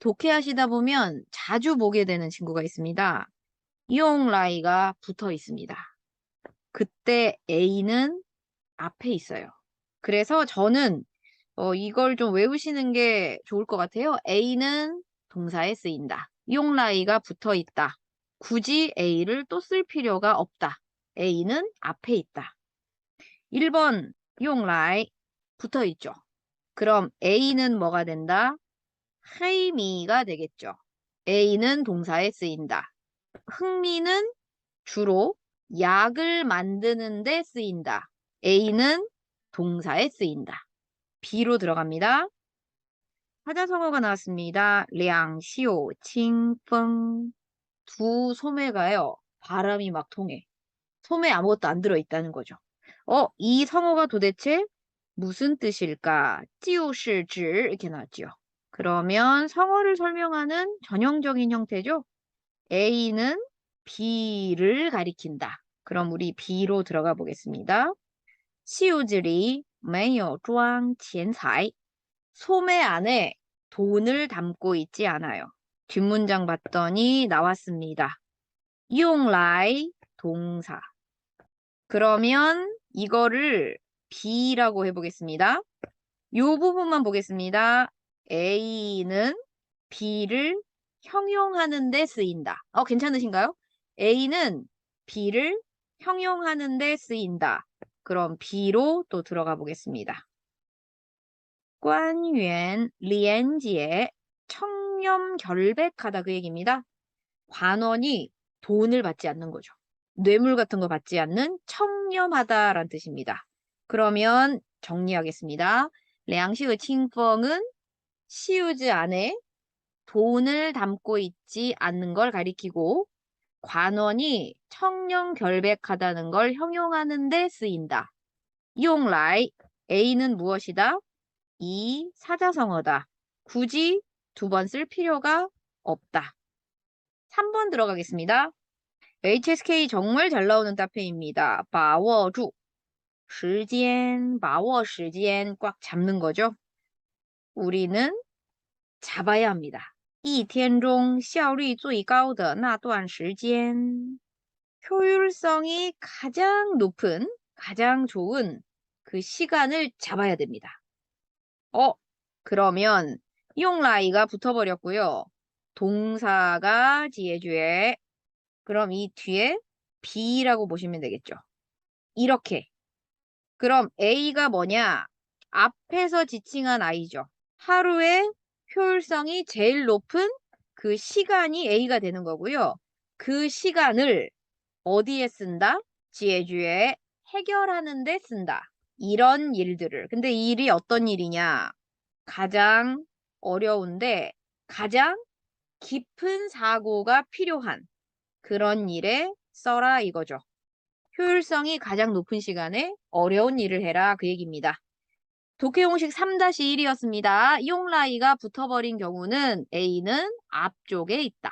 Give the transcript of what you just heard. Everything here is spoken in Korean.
독해하시다 보면 자주 보게 되는 친구가 있습니다. 이용라이가 붙어 있습니다. 그때 A는 앞에 있어요. 그래서 저는 어, 이걸 좀 외우시는 게 좋을 것 같아요. A는 동사에 쓰인다. 이용라이가 붙어 있다. 굳이 A를 또 쓸 필요가 없다. A는 앞에 있다. 1번 이용라이 붙어 있죠. 그럼 A는 뭐가 된다? 헤이미가 되겠죠. A는 동사에 쓰인다. 흥미는 주로 약을 만드는 데 쓰인다. A는 동사에 쓰인다. B로 들어갑니다. 사자성어가 나왔습니다. 량시오 칭펑 두 소매가요. 바람이 막 통해. 소매 아무것도 안 들어있다는 거죠. 어, 이 성어가 도대체 무슨 뜻일까? 찌우실지 이렇게 나왔지요. 그러면 성어를 설명하는 전형적인 형태죠. A는 B를 가리킨다. 그럼 우리 B로 들어가 보겠습니다. 시우즈리 매요 쫑 젠사이 소매 안에 돈을 담고 있지 않아요. 뒷문장 봤더니 나왔습니다. 용라이 동사. 그러면 이거를 B라고 해보겠습니다. 요 부분만 보겠습니다. A는 B를 형용하는 데 쓰인다. 어, 괜찮으신가요? A는 B를 형용하는 데 쓰인다. 그럼 B로 또 들어가 보겠습니다. 官员 리엔지에 청렴 결백하다 그 얘기입니다. 관원이 돈을 받지 않는 거죠. 뇌물 같은 거 받지 않는 청렴하다라는 뜻입니다. 그러면 정리하겠습니다. 량식의 칭펑은 시우즈 안에 돈을 담고 있지 않는 걸 가리키고 관원이 청렴 결백하다는 걸 형용하는 데 쓰인다. 용라이 A는 무엇이다? 이 사자성어다. 굳이 두 번 쓸 필요가 없다. 3번 들어가겠습니다. HSK 정말 잘 나오는 답페입니다. 바워주 시간, 바워 시간 꽉 잡는 거죠. 우리는 잡아야 합니다. 一天中效率最高的那段时间 효율성이 가장 높은, 가장 좋은 그 시간을 잡아야 됩니다. 어, 그러면 이용라이가 붙어버렸고요. 동사가 지혜주에 그럼 이 뒤에 B라고 보시면 되겠죠. 이렇게. 그럼 A가 뭐냐? 앞에서 지칭한 I죠. 하루에 효율성이 제일 높은 그 시간이 A가 되는 거고요. 그 시간을 어디에 쓴다? 지혜주에 해결하는 데 쓴다. 이런 일들을. 근데 이 일이 어떤 일이냐? 가장 어려운데 가장 깊은 사고가 필요한 그런 일에 써라 이거죠. 효율성이 가장 높은 시간에 어려운 일을 해라 그 얘기입니다. 독해공식 3-1이었습니다. 이용라이가 붙어버린 경우는 A는 앞쪽에 있다.